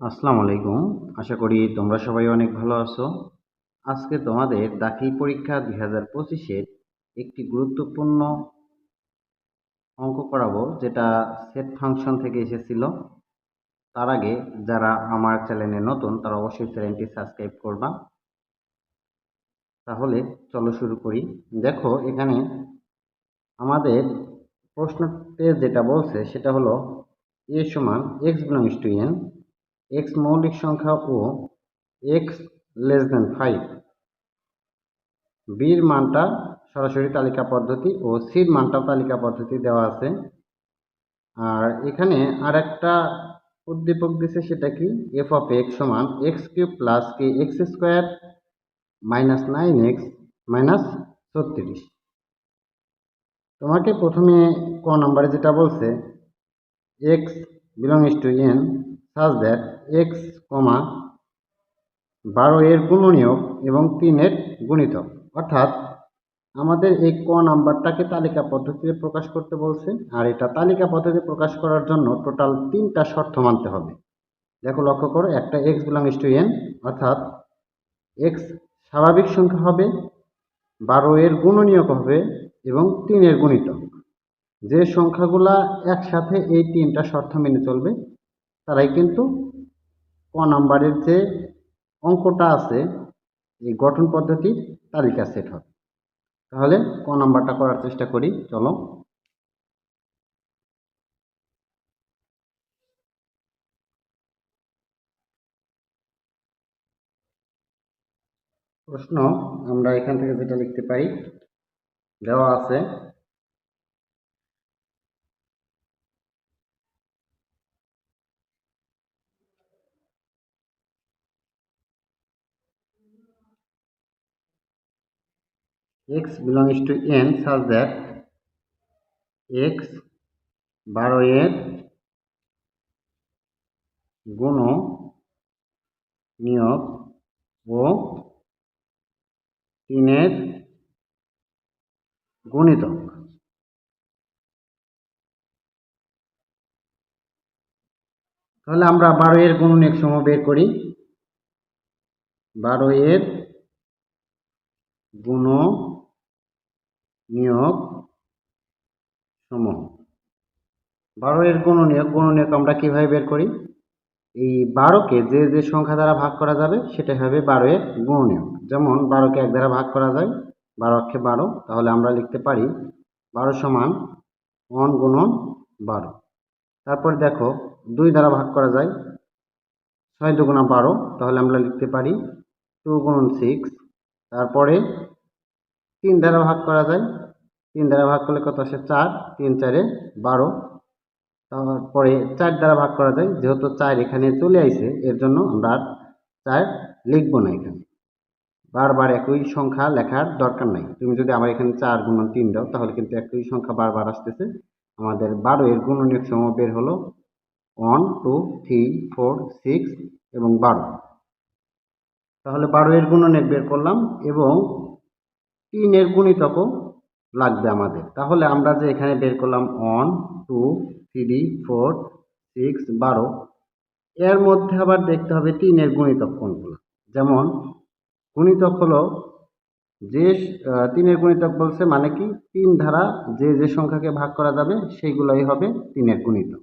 আসসালামু আলাইকুম। আশা করি তোমরা সবাই অনেক ভালো আছো। আজকে তোমাদের দাখিল পরীক্ষা দুই হাজার পঁচিশের একটি গুরুত্বপূর্ণ অঙ্ক করাবো, যেটা সেট ফাংশন থেকে এসেছিল। তার আগে যারা আমার চ্যানেলে নতুন, তারা অবশ্যই চ্যানেলটি সাবস্ক্রাইব করবা। তাহলে চলো শুরু করি। দেখো, এখানে আমাদের প্রশ্নতে যেটা বলছে, সেটা হলো এ সমান x belongs to N x মৌলিক সংখ্যা ও এক্স লেস দেন ফাইভ বির মানটা সরাসরি তালিকা পদ্ধতি ও সির মানটাও তালিকা পদ্ধতি দেওয়া আছে। আর এখানে আর একটা উদ্দীপক দিছে সেটা কি? এফ অফ এক্স সমান x cube plus k x square minus nine x minus ছত্রিশ। তোমাকে প্রথমে ক নম্বরে যেটা বলছে x belongs to N such that x comma বারো এর গুণনীয়ক এবং তিনের গুণিতক। অর্থাৎ আমাদের এই ক নাম্বারটাকে তালিকা পদ্ধতিতে প্রকাশ করতে বলছে, আর এটা তালিকা পদ্ধতিতে প্রকাশ করার জন্য টোটাল তিনটা শর্ত মানতে হবে। দেখো, লক্ষ্য করো, একটা এক্স বিলংস টু এন অর্থাৎ এক্স স্বাভাবিক সংখ্যা হবে, বারো এর গুণনীয়ক হবে, এবং তিনের গুণিতক। যে সংখ্যাগুলা একসাথে এই তিনটা শর্ত মেনে চলবে, তারাই কিন্তু ক নাম্বারের যে অঙ্কটা আছে, এই গঠন পদ্ধতির তালিকা সেট হবে। তাহলে ক নাম্বারটা করার চেষ্টা করি, চলো। প্রশ্ন, আমরা এখান থেকে যেটা লিখতে পারি, দেওয়া আছে x belongs to n such that x বারো এর গুণ নিয়োগ ও তিনের গুণিতক। তাহলে আমরা বারো এর গুণনীয়ক সমূহ বের করি। বারো এর গুণ নিয়োগ সমূহ। বারো এর গুণনীয়ক নিয়োগ আমরা কীভাবে বের করি? এই বারোকে যে যে সংখ্যা দ্বারা ভাগ করা যাবে সেটা হবে বারো এর গুণনীয়ক যেমন বারোকে এক দ্বারা ভাগ করা যায়, বারো অক্ষে বারো, তাহলে আমরা লিখতে পারি বারো সমান ওয়ান গুণন বারো। তারপর দেখো, দুই দ্বারা ভাগ করা যায়, ছয় দুগুণা বারো, তাহলে আমরা লিখতে পারি টু গুণন সিক্স। তারপরে তিন দ্বারা ভাগ করা যায় তিন দ্বারা ভাগ করলে কত আসে চার? তিন, চারে বারো। তারপরে চার দ্বারা ভাগ করা যায়, যেহেতু চার এখানে চলে আইছে, এর জন্য আমরা আর চার লিখব না এখানে। বারবার একই সংখ্যা লেখার দরকার নাই। তুমি যদি আমার এখানে চার গুণন তিন দাও, তাহলে কিন্তু একই সংখ্যা বারবার আসতেছে। আমাদের বারো এর গুণনীয়ক সমূহ বের হলো one, two, three, four, six এবং বারো। তাহলে বারো এর গুণনীয়ক বের করলাম এবং তিনের গুণিতকও লাগবে আমাদের। তাহলে আমরা যে এখানে বের করলাম one two three four six বারো, এর মধ্যে আবার দেখতে হবে তিনের গুণিতক কোনগুলো। যেমন গুণিতক হলো যে তিনের গুণিতক বলছে মানে কি? তিন ধারা যে যে সংখ্যাকে ভাগ করা যাবে সেইগুলোই হবে তিনের গুণিতক।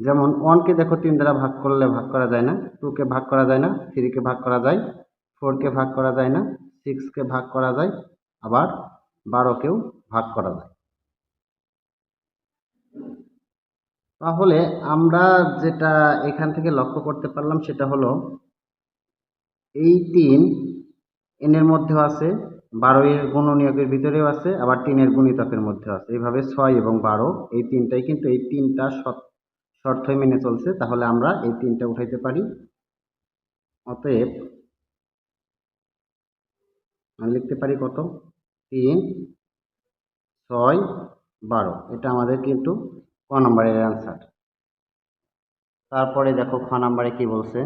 যেমন ওয়ানকে দেখো তিন দ্বারা ভাগ করলে ভাগ করা যায় না টুকে ভাগ করা যায় না থ্রিকে ভাগ করা যায় ফোরকে ভাগ করা যায় না সিক্সকে ভাগ করা যায়, আবার বারোকেও ভাগ করা যায়। তাহলে আমরা যেটা এখান থেকে লক্ষ্য করতে পারলাম সেটা হলো, এই তিন এনের মধ্যেও আছে, বারো এর গুণনীয়কের ভিতরেও আছে, আবার তিনের গুণিতকের মধ্যেও আছে। এইভাবে ছয় এবং বারো, এই তিনটাই কিন্তু এই তিনটা শর্তই মেনে চলছে। তাহলে আমরা এই তিনটা উঠাইতে পারি। অতএব লিখতে পারি কত? তিন, ছয়, বারো। এটা আমাদের কিন্তু ক নম্বরের অ্যান্সার তারপরে দেখো খ নম্বরে কি বলছে?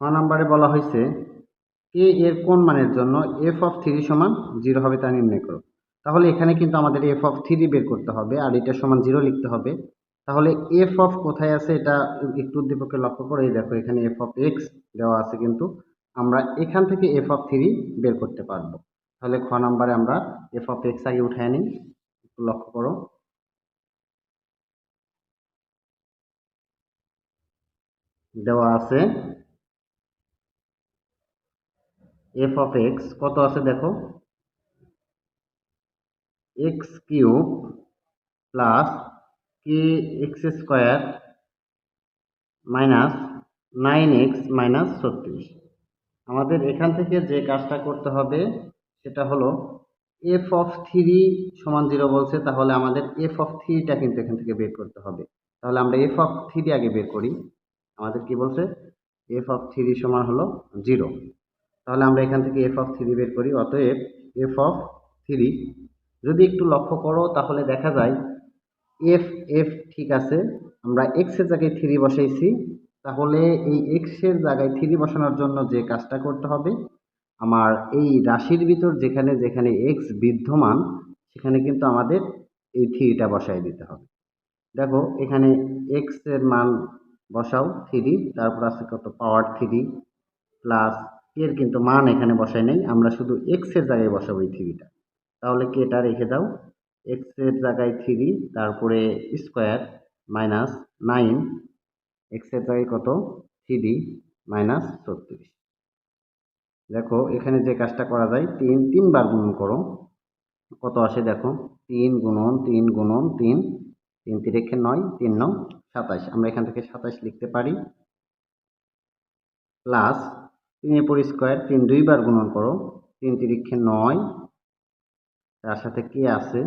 খ নম্বরে বলা হয়েছে, কে এর কোন মানের জন্য এফ অফ থ্রি সমান জিরো হবে তা নির্ণয় করো। তাহলে এখানে কিন্তু আমাদের এফ অফ থ্রি বের করতে হবে, আর এটা সমান জিরো লিখতে হবে। তাহলে এফ অফ কোথায় আছে এটা একটু উদ্দীপকে লক্ষ্য করে দেখো এখানে এফ অফ এক্স দেওয়া আছে কিন্তু আমরা এখান থেকে এফ অফ থ্রি বের করতে পারব। তাহলে খ নাম্বারে আমরা এফ অফ এক্স আগে উঠায় নিই, একটু লক্ষ্য করো। দেওয়া আছে এফ অফ এক্স কত আছে দেখো? X cube plus k x square minus nine x minus ছত্রিশ। আমাদের এখান থেকে যে কাজটা করতে হবে, সেটা হলো এফ অফ থ্রি সমান জিরো বলছে, তাহলে আমাদের এফ অফ থ্রিটা কিন্তু এখান থেকে বের করতে হবে। তাহলে আমরা এফ অফ থ্রি আগে বের করি। আমাদের কি বলছে? এফ অফ থ্রি সমান হলো জিরো। তাহলে আমরা এখান থেকে এফ অফ থ্রি বের করি, অতএব এফ অফ থ্রি যদি একটু লক্ষ্য করো, তাহলে দেখা যায় এফ এফ ঠিক আছে, আমরা এক্সের জায়গায় থ্রি বসাইছি, তাহলে এই এক্সের জায়গায় থ্রি বসানোর জন্য যে কাজটা করতে হবে, আমার এই রাশির ভিতর যেখানে যেখানে এক্স বিদ্যমান, সেখানে কিন্তু আমাদের এই থ্রিটা বসাই দিতে হবে। দেখো, এখানে এক্সের মান বসাও থ্রি তারপর আছে কত? পাওয়ার থ্রি প্লাস এর কিন্তু মান এখানে বসাই নেই, আমরা শুধু এক্সের জায়গায় বসাবো এই থ্রিটা তাহলে কেটা রেখে দাও? এক্সের জায়গায় থ্রি তারপরে স্কোয়ার মাইনাস নাইন এক্সের জায়গায় কত? থ্রি মাইনাস ছত্রিশ দেখো, এখানে যে কাজটা করা যায়, তিন, তিনবার গুণন করো। কত আসে দেখো? তিন গুণন তিন গুণন, তিন। তিন তিরেক্ষে নয়, তিন নং সাতাশ। আমরা এখান থেকে সাতাশ লিখতে পারি। প্লাস তিনের পর স্কোয়ার তিন দুইবার গুণন করো। তিন তিরিক্ষে নয় তার সাথে কে আছে?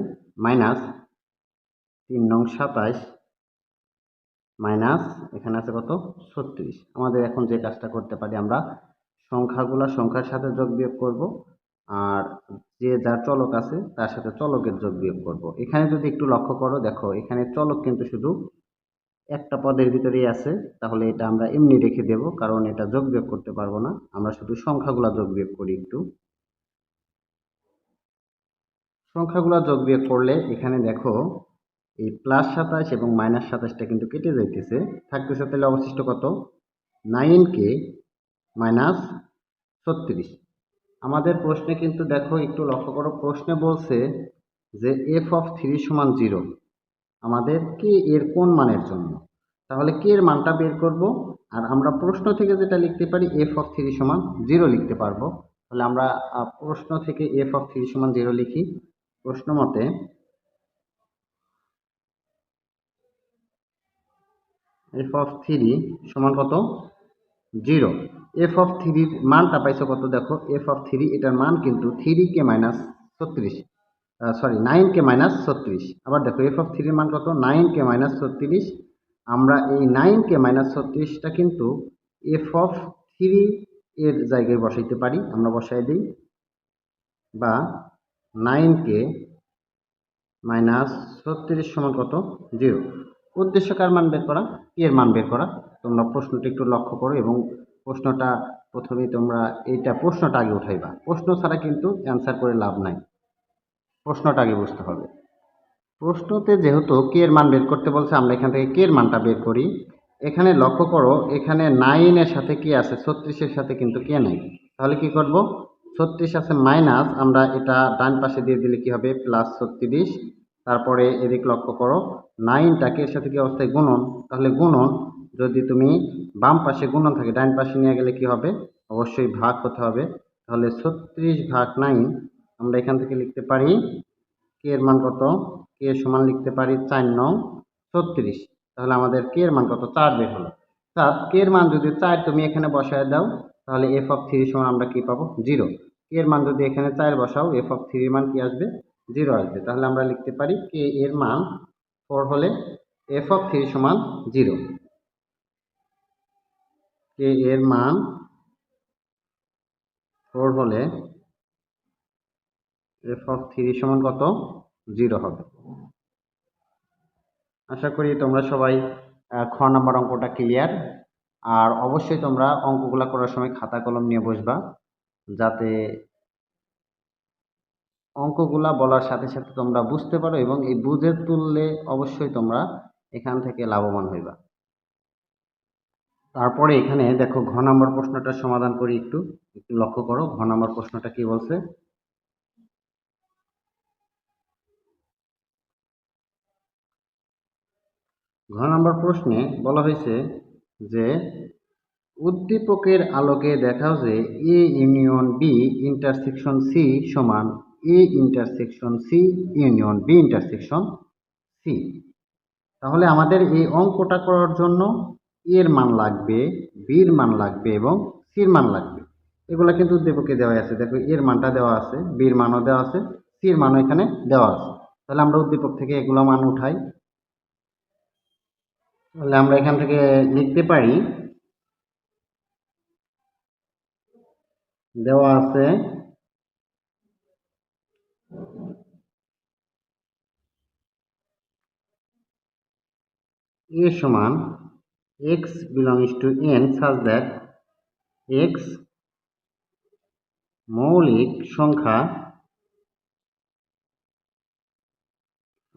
মাইনাস তিন নং সাতাশ মাইনাস এখানে আছে কত? ছত্রিশ। আমাদের এখন যে কাজটা করতে পারি আমরা, সংখ্যাগুলো সংখ্যার সাথে যোগ বিয়োগ করব আর যে যার চলক আছে তার সাথে চলকের যোগ বিয়োগ করব। এখানে যদি একটু লক্ষ্য করো, দেখো এখানে চলক কিন্তু শুধু একটা পদের ভিতরেই আছে, তাহলে এটা আমরা এমনি রেখে দেব, কারণ এটা যোগ বিয়োগ করতে পারব না। আমরা শুধু সংখ্যাগুলো যোগ বিয়োগ করি একটু। সংখ্যাগুলো যোগ বিয়োগ করলে এখানে দেখো এই প্লাস সাতাশ এবং মাইনাস সাতাশটা কিন্তু কেটে যাইতেছে। থাকতেছে তাহলে অবশিষ্ট কত? নাইন কে মাইনাস ছত্রিশ। আমাদের প্রশ্নে কিন্তু দেখো, একটু লক্ষ্য করো, প্রশ্নে বলছে যে এফ অফ থ্রি সমান জিরো আমাদের কে এর কোন মানের জন্য? তাহলে কে এর মানটা বের করব, আর আমরা প্রশ্ন থেকে যেটা লিখতে পারি এফ অফ থ্রি সমান জিরো লিখতে পারব। তাহলে আমরা প্রশ্ন থেকে এফ অফ থ্রি সমান জিরো লিখি। প্রশ্ন মতে এফ অফ থ্রি সমান কত? জিরো এফ অফ থ্রির মানটা পাইছো কত? দেখো এফ অফ থ্রি এটার মান কিন্তু থ্রি কে মাইনাস ছত্রিশ। সরি নাইন কে মাইনাস ছত্রিশ। আবার দেখো এফ অফ থ্রির মান কত? নাইন কে মাইনাস ছত্রিশ। আমরা এই নাইন কে মাইনাস ছত্রিশটা কিন্তু এফ অফ থ্রি এর জায়গায় বসাইতে পারি। আমরা বসাই দিই। বা নাইন কে মাইনাস ছত্রিশ সমান কত? জিরো। উদ্দেশ্য কার মান বের করা? এর মান বের করা। তোমরা প্রশ্নটা একটু লক্ষ্য করো এবং প্রশ্নটা প্রথমেই তোমরা এইটা প্রশ্নটা আগে উঠাইবা। প্রশ্ন ছাড়া কিন্তু অ্যান্সার করে লাভ নাই। প্রশ্নটা আগে বুঝতে হবে। প্রশ্নতে যেহেতু কে এর মান বের করতে বলছে, আমরা এখান থেকে কে এর মানটা বের করি। এখানে লক্ষ্য করো, এখানে নাইনের সাথে কি আছে, ছত্রিশের সাথে কিন্তু কে নাই। তাহলে কি করব? ছত্রিশ আছে মাইনাস, আমরা এটা ডান পাশে দিয়ে দিলে কি হবে? প্লাস ছত্রিশ। তারপরে এদিক লক্ষ্য করো, নাইনটাকে এর সাথে কি অবস্থায় গুণন? তাহলে গুণন, যদি তুমি বাম পাশে গুণন থাকে, ডান পাশে নিয়ে গেলে কি হবে? অবশ্যই ভাগ হতে হবে। তাহলে ছত্রিশ ভাগ নাইন, আমরা এখান থেকে লিখতে পারি, কে এর মান কত? কে সমান লিখতে পারি? চার নং, ছত্রিশ। তাহলে আমাদের কে এর মান কত? চার বের হলো। অর্থাৎ কে এর মান যদি চার তুমি এখানে বসায় দাও তাহলে এফ অফ থ্রি সমান আমরা কি পাবো? জিরো কে এর মান যদি এখানে চার বসাও এফ অফ থ্রির মান কি আসবে? জিরো আসবে। তাহলে আমরা লিখতে পারি কে এর মান ফোর হলে এফ অফ থ্রি সমান জিরো কে এর মান ফোর হলে এফ অফ থ্রি সমান কত? জিরো হবে। আশা করি তোমরা সবাই খ নাম্বার অঙ্কটা ক্লিয়ার আর অবশ্যই তোমরা অঙ্কগুলো করার সময় খাতা কলম নিয়ে বসবা, যাতে অঙ্কগুলা বলার সাথে সাথে তোমরা বুঝতে পারো এবং এই বুঝে তুললে অবশ্যই তোমরা এখান থেকে লাভবান হইবা। তারপরে এখানে দেখো ঘ নম্বর প্রশ্নটা সমাধান করি একটু একটু লক্ষ্য করো, ঘ নম্বর প্রশ্নটা কি বলছে? ঘ নম্বর প্রশ্নে বলা হয়েছে যে উদ্দীপকের আলোকে দেখাও যে A union B intersection C সমান A intersection C union B intersection C. তাহলে আমাদের এই অঙ্কটা করার জন্য এর মান লাগবে, বির মান লাগবে এবং সির মান লাগবে। এগুলো কিন্তু উদ্দীপকে দেওয়া আছে। দেখো, এর মানটা দেওয়া আছে, বির মানও দেওয়া আছে, সির মানও এখানে দেওয়া আছে। তাহলে আমরা উদ্দীপক থেকে এগুলো মান উঠাই। তাহলে আমরা এখান থেকে লিখতে পারি। দেওয়া আছে। a সমান x belongs to N such that x মৌলিক সংখ্যা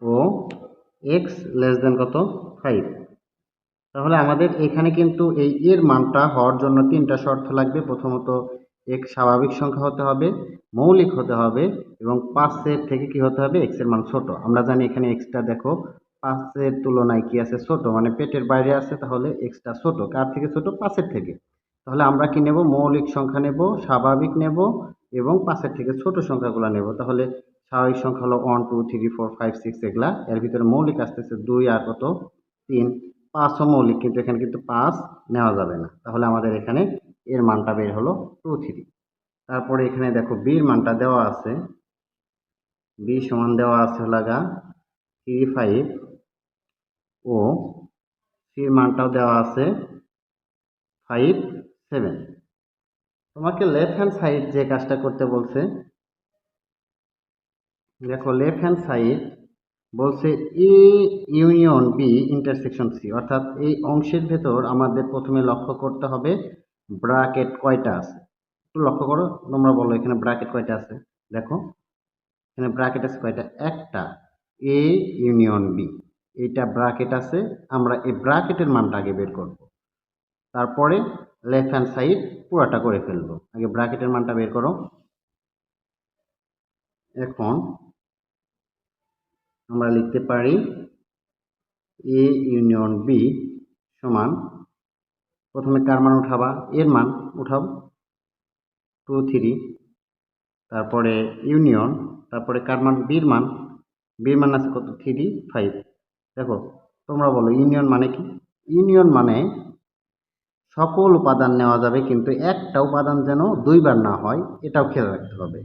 ও এক্স লেস দেন কত? ফাইভ তাহলে আমাদের এখানে কিন্তু এই এর মানটা হওয়ার জন্য তিনটা শর্ত লাগবে। প্রথমত, এক স্বাভাবিক সংখ্যা হতে হবে, মৌলিক হতে হবে এবং পাঁচের থেকে কি হতে হবে? এক্সের মান ছোট। আমরা জানি এখানে এক্সটা দেখো পাঁচের তুলনায় কি আছে? ছোট। মানে পেটের বাইরে আছে, তাহলে এক্সটা ছোট। কার থেকে ছোট? পাঁচের থেকে। তাহলে আমরা কি নেব? মৌলিক সংখ্যা নেব, স্বাভাবিক নেব এবং পাঁচের থেকে ছোট সংখ্যাগুলো নেব। তাহলে স্বাভাবিক সংখ্যা হলো one two three four five six এগুলা। এর ভিতরে মৌলিক আসতেছে দুই আর কত? তিন। পাঁচও মৌলিক কিন্তু এখানে কিন্তু পাঁচ নেওয়া যাবে না। তাহলে আমাদের এখানে এর মানটা বের হলো টু থ্রি। তারপরে এখানে দেখো বির মানটা দেওয়া আছে। বি সমান দেওয়া আছে লাগা থ্রি ফাইভ ও সির মানটাও দেওয়া আছে ফাইভ সেভেন। তোমাকে লেফট হ্যান্ড সাইড যে কাজটা করতে বলছে, দেখো লেফট হ্যান্ড সাইড বলছে A union B intersection C, অর্থাৎ এই অংশের ভেতর আমাদের প্রথমে লক্ষ্য করতে হবে ব্রাকেট কয়টা আছে। একটু লক্ষ্য করো, তোমরা বলো এখানে ব্রাকেট কয়টা আছে। দেখো, এখানে ব্রাকেট আছে কয়টা? একটা, এ ইউনিয়ন বি, এইটা ব্রাকেট আছে, আমরা এই ব্রাকেটের মানটা আগে বের করব। তারপরে লেফট হ্যান্ড সাইড পুরাটা করে ফেলব। আগে ব্রাকেটের মানটা বের করো। এখন আমরা লিখতে পারি এ ইউনিয়ন বি সমান, প্রথমে কার মান উঠাবা? এর মান উঠাও। টু থ্রি তারপরে ইউনিয়ন তারপরে কার মান? বির মান। বির মান আছে কত? থ্রি ফাইভ দেখো, তোমরা বলো ইউনিয়ন মানে কি? ইউনিয়ন মানে সকল উপাদান নেওয়া যাবে, কিন্তু একটা উপাদান যেন দুইবার না হয়, এটাও খেয়াল রাখতে হবে।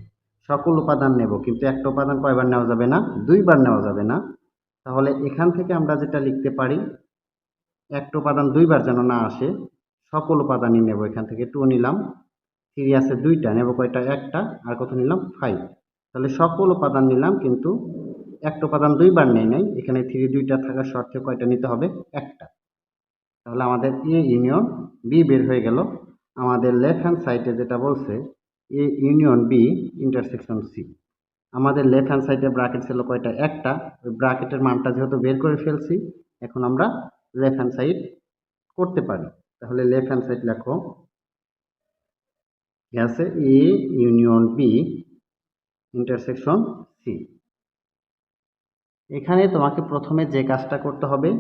সকল উপাদান নেব, কিন্তু একটা উপাদান কয়বার নেওয়া যাবে না? দুইবার নেওয়া যাবে না। তাহলে এখান থেকে আমরা যেটা লিখতে পারি, একটা উপাদান দুইবার যেন না আসে, সকল উপাদানই নেব এখান থেকে। টু নিলাম থ্রি আছে দুইটা, নেব কয়টা? একটা, আর কত নিলাম? ফাইভ তাহলে সকল উপাদান নিলাম, কিন্তু একটা উপাদান দুইবার নেই নাই, এখানে থ্রি দুইটা থাকার শর্তে কয়টা নিতে হবে? একটা। তাহলে আমাদের এ ইউনিয়ন বি বের হয়ে গেল। আমাদের লেফট হ্যান্ড সাইডে যেটা বলছে A, union B intersection C. আমাদের লেফট হ্যান্ড সাইডে ব্রাকেট ছিল কয়টা? একটা। ওই ব্রাকেটের মানটা যেহেতু বের করে ফেলছি, এখন আমরা লেফট হ্যান্ড সাইড করতে পারি। তাহলে লেফট হ্যান্ড সাইড লেখো। আছে A, union B intersection C. এখানে তোমাকে প্রথমে যে কাজটা করতে হবে,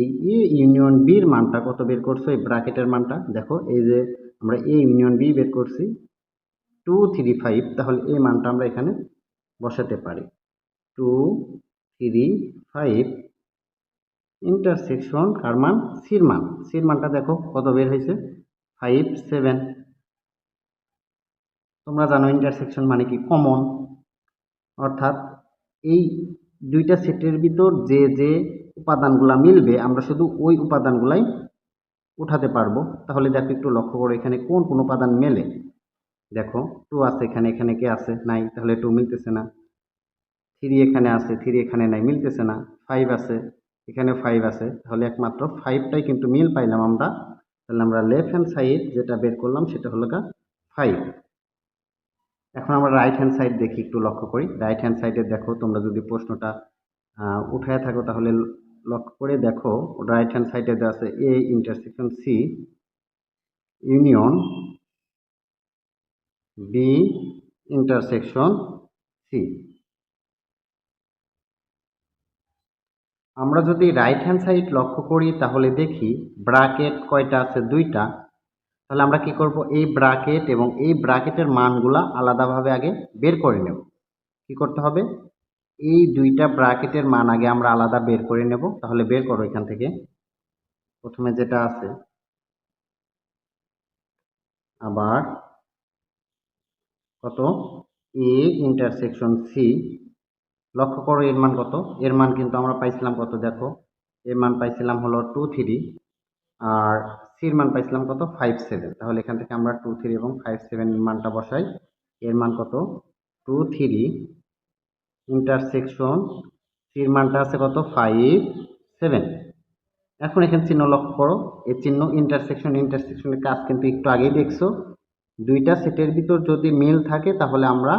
এই এ, ইউনিয়ন বির মানটা কত বের করছ? এই ব্রাকেটের মানটা। দেখো, এই যে আমরা এ, ইউনিয়ন বি বের করছি টু থ্রি ফাইভ তাহলে এই মানটা আমরা এখানে বসাতে পারি। টু থ্রি ফাইভ ইন্টারসেকশন কার মান? সির মান। সির মানটা দেখো কত বের হয়েছে? ফাইভ সেভেন তোমরা জানো ইন্টারসেকশন মানে কি? কমন অর্থাৎ এই দুইটা সেটের ভিতর যে যে উপাদানগুলা মিলবে, আমরা শুধু ওই উপাদানগুলাই উঠাতে পারব। তাহলে দেখো একটু লক্ষ্য করো, এখানে কোন কোন উপাদান মেলে? দেখো টু আছে, এখানে এখানে কে আছে? নাই, তাহলে টু মিলতেছে না। থ্রি এখানে আছে থ্রি এখানে নাই, মিলতেছে না। ফাইভ আছে, এখানে ফাইভ আছে। তাহলে একমাত্র ফাইভটাই কিন্তু মিল পাইলাম আমরা। তাহলে আমরা লেফট হ্যান্ড সাইড যেটা বের করলাম, সেটা হলো গা ফাইভ এখন আমরা রাইট হ্যান্ড সাইড দেখি, একটু লক্ষ্য করি। রাইট হ্যান্ড সাইডে দেখো, তোমরা যদি প্রশ্নটা উঠায় থাকো, তাহলে লক্ষ্য করে দেখো রাইট হ্যান্ড সাইডে আছে A intersection C union B intersection C আমরা যদি রাইট হ্যান্ড সাইড লক্ষ্য করি, তাহলে দেখি ব্রাকেট কয়টা আছে? দুইটা। তাহলে আমরা কি করব? এই ব্রাকেট এবং এই ব্রাকেটের মানগুলা আলাদাভাবে আগে বের করে নেব। কি করতে হবে? এই দুইটা ব্রাকেটের মান আগে আমরা আলাদা বের করে নেব। তাহলে বের করো এখান থেকে। প্রথমে যেটা আছে, আবার কত? এ ইন্টারসেকশন সি লক্ষ্য করো এর মান কত? এর মান কিন্তু আমরা পাইছিলাম কত দেখো? এর মান পাইছিলাম হলো টু থ্রি আর সির মান পাইছিলাম কত? ফাইভ সেভেন তাহলে এখান থেকে আমরা টু থ্রি এবং ফাইভ সেভেন মানটা বসাই। এর মান কত? টু থ্রি ইন্টারসেকশন সির মানটা আছে কত? ফাইভ সেভেন এখন এখানে চিহ্ন লক্ষ্য করো। এই চিহ্ন ইন্টারসেকশন ইন্টারসেকশনের কাজ কিন্তু একটু আগেই দেখছ। দুইটা সেটের ভিতর যদি মিল থাকে তাহলে আমরা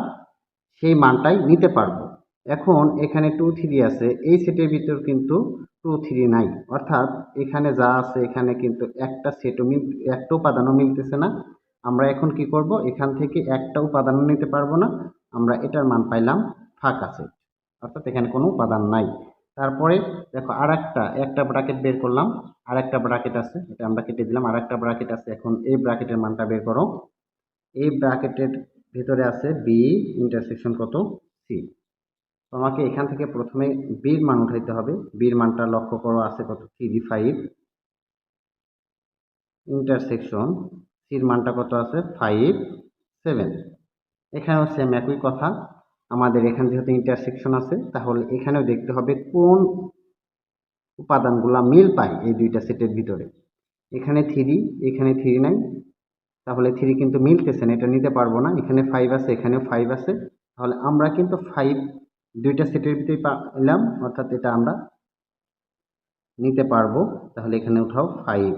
সেই মানটাই নিতে পারব। এখন এখানে টু থ্রি আছে, এই সেটের ভিতর কিন্তু টু থ্রি নাই। অর্থাৎ এখানে যা আছে, এখানে কিন্তু একটা সেটও মিল, একটা উপাদানও মিলতেছে না। আমরা এখন কি করব? এখান থেকে একটা উপাদানও নিতে পারব না। আমরা এটার মান পাইলাম ফাঁকা সেট। অর্থাৎ এখানে কোনো উপাদান নাই। তারপরে দেখো আর একটা একটা ব্র্যাকেট বের করলাম। আর একটা ব্র্যাকেট আছে, এটা আমরা কেটে দিলাম। আর একটা ব্র্যাকেট আছে, এখন এই ব্র্যাকেটের মানটা বের করো। এই ব্র্যাকেটের ভিতরে আছে বি ইন্টারসেকশন কত সি তোমাকে এখান থেকে প্রথমে বির মান উঠাইতে হবে। বির মানটা লক্ষ্য করো, আছে কত থ্রি ফাইভ ইন্টারসেকশন সির মানটা কত আছে ফাইভ সেভেন এখানেও সেম একই কথা। আমাদের এখানে যেহেতু ইন্টারসেকশন আছে, তাহলে এখানেও দেখতে হবে কোন উপাদানগুলা মিল পায় এই দুইটা সেটের ভিতরে। এখানে থ্রি এখানে থ্রি নাই তাহলে থ্রি কিন্তু মিলতেছে না, এটা নিতে পারব না, এখানে ফাইভ আছে, এখানেও ফাইভ আছে। তাহলে আমরা কিন্তু ফাইভ দুইটা সেটের ভিতরে পেলাম অর্থাৎ এটা আমরা নিতে পারব। তাহলে এখানে উঠাও ফাইভ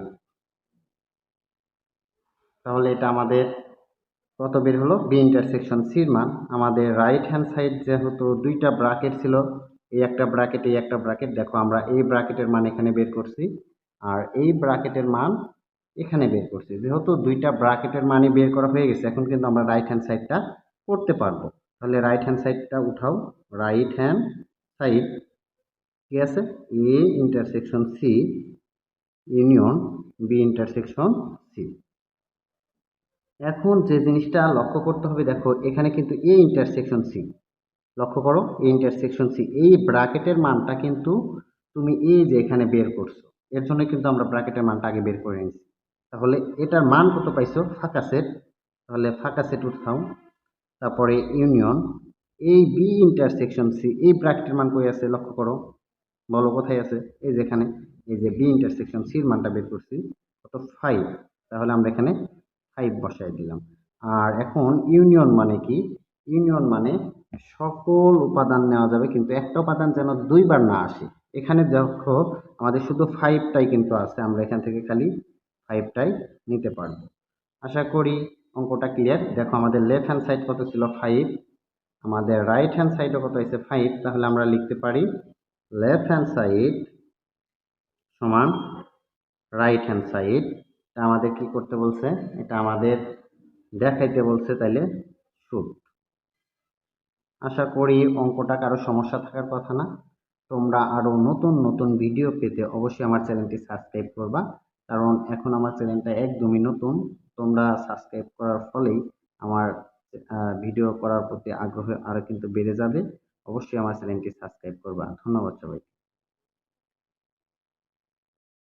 তাহলে এটা আমাদের কত বের হলো? বি ইন্টারসেকশন সির মান। আমাদের রাইট হ্যান্ড সাইড যেহেতু দুইটা ব্রাকেট ছিল, এই একটা ব্রাকেট এই একটা ব্রাকেট দেখো আমরা এই ব্রাকেটের মান এখানে বের করছি। আর এই ব্রাকেটের মান এখানে বের করছি। যেহেতু দুইটা ব্রাকেটের মানই বের করা হয়ে গেছে, এখন কিন্তু আমরা রাইট হ্যান্ড সাইডটা করতে পারব। তাহলে রাইট হ্যান্ড সাইডটা উঠাও। রাইট হ্যান্ড সাইড কি আছে? A intersection C union B intersection C এখন যে জিনিসটা লক্ষ্য করতে হবে, দেখো, এখানে কিন্তু এ ইন্টারসেকশন সি লক্ষ্য করো এ ইন্টারসেকশন সি এই ব্র্যাকেটের মানটা কিন্তু তুমি এই যে এখানে বের করছ, এর জন্য কিন্তু আমরা ব্র্যাকেটের মানটা আগে বের করে নিচ্ছি তাহলে এটার মান কত পাইছো? ফাঁকা সেট। তাহলে ফাঁকা সেট উঠাও। তারপরে ইউনিয়ন। এই বি ইন্টারসেকশন সি এই ব্র্যাকেটের মান কই আছে লক্ষ্য করো। বলো কোথায় আছে? এই যেখানে এই যে বি ইন্টারসেকশন সির মানটা বের করছি। কত? ফাইভ তাহলে আমরা এখানে ফাইভ বসাই দিলাম। আর এখন ইউনিয়ন মানে কি? ইউনিয়ন মানে সকল উপাদান নেওয়া যাবে, কিন্তু একটা উপাদান যেন দুইবার না আসে। এখানে দেখো, আমাদের শুধু ফাইভটাই কিন্তু আছে। আমরা এখান থেকে খালি ফাইভটাই নিতে পারব। আশা করি অঙ্কটা ক্লিয়ার দেখো আমাদের লেফট হ্যান্ড সাইড কত ছিল? ফাইভ আমাদের রাইট হ্যান্ড সাইডও কত হয়েছে? ফাইভ তাহলে আমরা লিখতে পারি লেফট হ্যান্ড সাইড সমান রাইট হ্যান্ড সাইড এটা আমাদের কি করতে বলছে? এটা আমাদের দেখাইতে বলছে তাইলে শুট আশা করি অঙ্কটা কারও সমস্যা থাকার কথা না। তোমরা আরও নতুন নতুন ভিডিও পেতে অবশ্যই আমার চ্যানেলটি সাবস্ক্রাইব করবা। কারণ এখন আমার চ্যানেলটা একদমই নতুন। তোমরা সাবস্ক্রাইব করার ফলেই আমার ভিডিও করার প্রতি আগ্রহ আরও কিন্তু বেড়ে যাবে। অবশ্যই আমার চ্যানেলটি সাবস্ক্রাইব করবা। ধন্যবাদ সবাইকে।